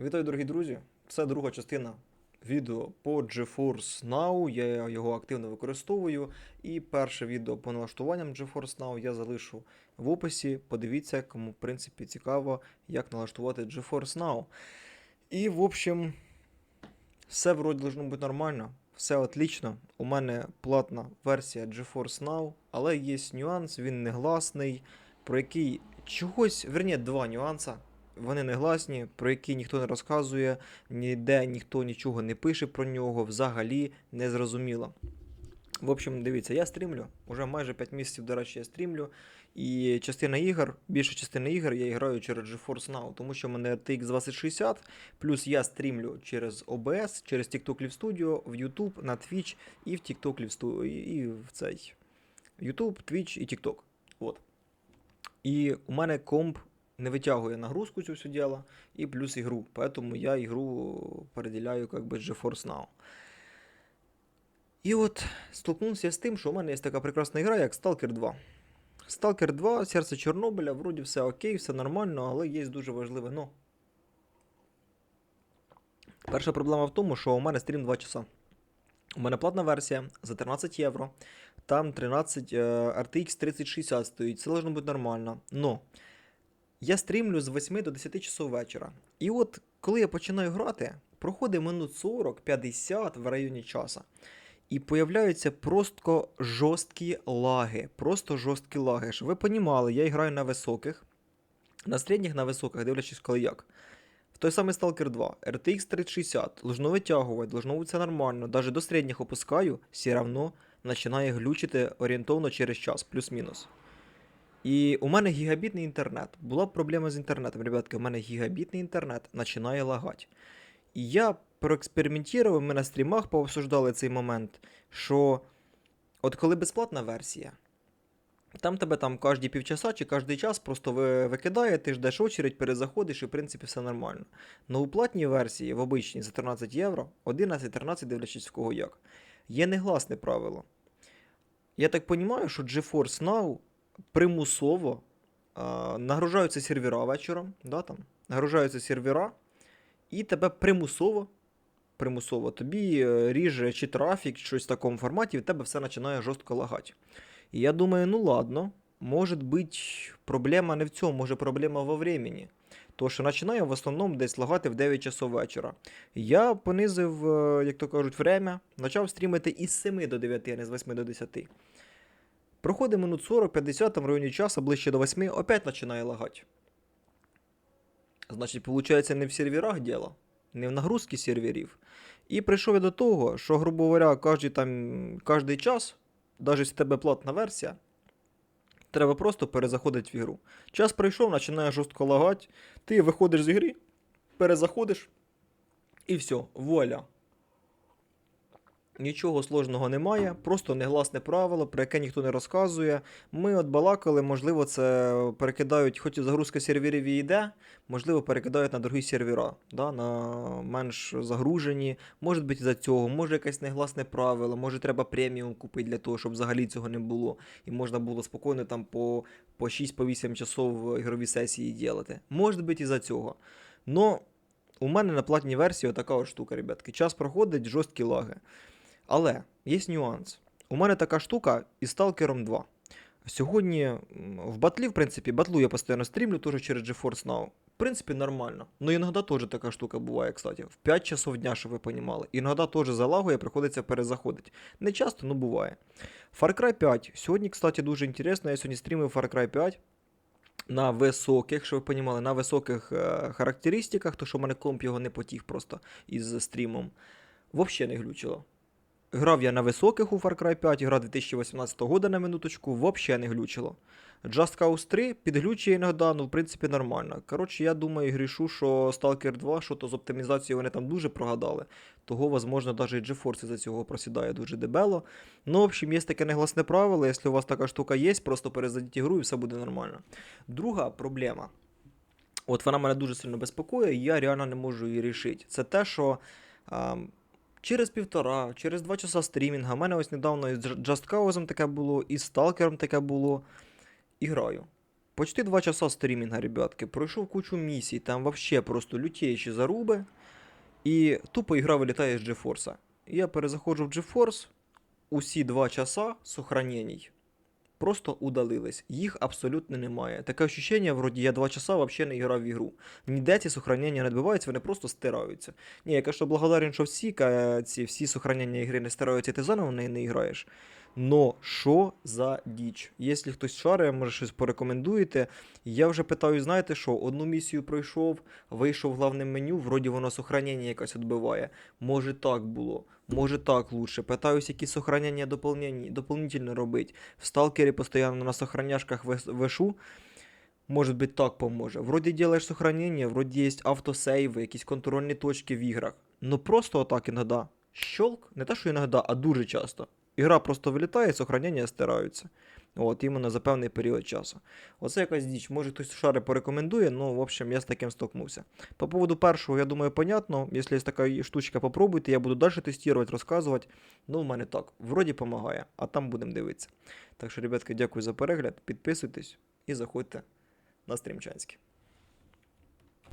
Вітаю, дорогі друзі! Це друга частина відео по GeForce Now. Я його активно використовую. І перше відео по налаштуванням GeForce Now я залишу в описі. Подивіться, кому в принципі цікаво, як налаштувати GeForce Now. І, в общем, все вроді должно бути нормально. Все отлично. У мене платна версія GeForce Now, але є нюанс, він негласний, про який чогось, верні, два нюанса. Вони негласні, про які ніхто не розказує, ніде ніхто нічого не пише про нього, взагалі не зрозуміло. В общем, дивіться, я стрімлю. Уже майже 5 місяців, до речі, я стрімлю. І частина ігор, більша частина ігор я граю через GeForce Now, тому що в мене RTX 2060, плюс я стрімлю через OBS, через TikTok Live Studio, в YouTube, на Twitch і в TikTok Live Studio, і в цей YouTube, Twitch і TikTok. От. І у мене комп не витягує нагрузку цю всю діло, і плюс ігру. Поэтому я ігру переділяю как бы GeForce Now. І от столкнувся з тим, що у мене є така прекрасна гра, як Stalker 2. Stalker 2, серце Чорнобиля, вроді все окей, все нормально, але є дуже важливе но. Перша проблема в тому, що у мене стрім 2 часа. У мене платна версія за 13 євро. Там 13 е, RTX 3060 стоїть, це должно бути нормально. Но я стрімлю з 8 до 10 часов вечора. І от коли я починаю грати, проходить минут 40-50 в районі часу. І появляються просто жорсткі лаги. Просто жорсткі лаги. Щоб ви понімали, я граю на високих, на середніх, на високих, дивлячись коли як. В той самий Stalker 2, RTX 3060, должно витягувати, должно бути все нормально. Даже до середніх опускаю, все равно починає глючити орієнтовно через час, плюс-мінус. І у мене гігабітний інтернет. Була проблема з інтернетом, ребятки, у мене гігабітний інтернет починає лагати. І я проекспериментував, ми на стрімах пообсуждали цей момент, що от коли безплатна версія, там тебе там кожні півчаса чи кожний час просто викидає, ти ждеш очередь, перезаходиш і в принципі все нормально. Но у платній версії, в обичній за 13 євро, 11-13, дивлячись в кого як, є негласне правило. Я так розумію, що GeForce Now примусово а, нагружаються сервера вечором, да, там, нагружаються сервера, і тебе примусово, примусово тобі е, ріже чи трафік, щось в такому форматі, і в тебе все починає жорстко лагати. І я думаю, ну ладно, може бути проблема не в цьому, може проблема во времени. То що починає в основному десь лагати в 9 часов вечора. Я понизив, е, як то кажуть, время, почав стрімити із 7 до 9, а не з 8 до 10. Проходить минут 40-50 в районі часу, ближче до 8, опять починає лагати. Значить, виходить, не в серверах діло, не в нагрузці серверів. І прийшов я до того, що, грубо говоря, кожний, там, кожний час, навіть в тебе платна версія, треба просто перезаходити в ігру. Час прийшов, починає жорстко лагати, ти виходиш з ігри, перезаходиш, і все, вуаля. Нічого сложного немає, просто негласне правило, про яке ніхто не розказує. Ми от балакали, можливо, це перекидають, хоч і загрузка серверів і йде, можливо, перекидають на другі сервера, да, на менш загружені. Може бути за цього, може якесь негласне правило, може треба преміум купити для того, щоб взагалі цього не було. І можна було спокійно там по, по 6-8 часов ігрові сесії робити. Може бути і за цього. Но у мене на платній версії така от штука, ребятки. Час проходить, жорсткі лаги. Але є нюанс. У мене така штука із Stalker 2. Сьогодні в батлі, в принципі, батлу я постійно стрімлю, теж через GeForce Now. В принципі, нормально. Но іноді теж така штука буває, кстати. В 5 часов дня, щоб ви понімали. Іноді теж залагує, приходиться перезаходити. Не часто, але буває. Far Cry 5. Сьогодні, кстати, дуже інтересно. Я сьогодні стрімив Far Cry 5. На високих, щоб ви понімали, на високих е, характеристиках, то що в мене комп його не потіг просто із стрімом. Взагалі не глючило. Грав я на високих у Far Cry 5, гра 2018 года на минуточку, взагалі не глючило. Just Cause 3 підглючує іноді, ну в принципі нормально. Коротше, я думаю, грішу, що Stalker 2, що то з оптимізацією вони там дуже прогадали. Того, возможно, навіть і GeForce за цього просідає дуже дебело. Ну, в общем, є таке негласне правило, якщо у вас така штука є, просто перезайдіть ігру і все буде нормально. Друга проблема. От вона мене дуже сильно безпокоює, і я реально не можу її рішити. Це те, що. А, Через півтора, через два часа стрімінга. У мене ось недавно із Just Cause таке було, і з Сталкером таке було. І граю. Почти два часа стрімінга, ребятки. Пройшов кучу місій, там вообще просто лютіючі заруби. І тупо ігра вилітає з GeForce. Я перезаходжу в GeForce, усі 2 часа сохранений просто удалились. Їх абсолютно немає. Таке ощущення, вроді я два часа взагалі не грав в ігру. Ніде ці сохранення не відбуваються, вони просто стираються. Ні, я кажу, благодарен, що всі ці всі сохранення ігри не стираються, ти заново в неї не граєш. Но що за діч? Якщо хтось шарить, може щось порекомендуєте. Я вже питаю, знаєте що, одну місію пройшов, вийшов в главне меню, вроді воно сохранення якось відбиває. Може так було, може так лучше. Питаюсь, які сохранення дополнительно робити. В сталкері постійно на сохраняшках вешу. Может быть так поможе. Вроде делаешь сохранение, вроде есть автосейви, якісь контрольні точки в іграх. Ну просто отак іноді. Щолк, не те, що іноді, а дуже часто. Ігра просто вилітає, сохранення стираються. От, іменно за певний період часу. Оце якась діч. Може хтось шари порекомендує, ну, в общем, я з таким столкнувся. По поводу першого, я думаю, понятно. Якщо є така штучка, попробуйте, я буду далі тестувати, розказувати. Ну, в мене так, вроді помагає, а там будемо дивитися. Так що, ребятки, дякую за перегляд, підписуйтесь і заходьте на стрімчанський.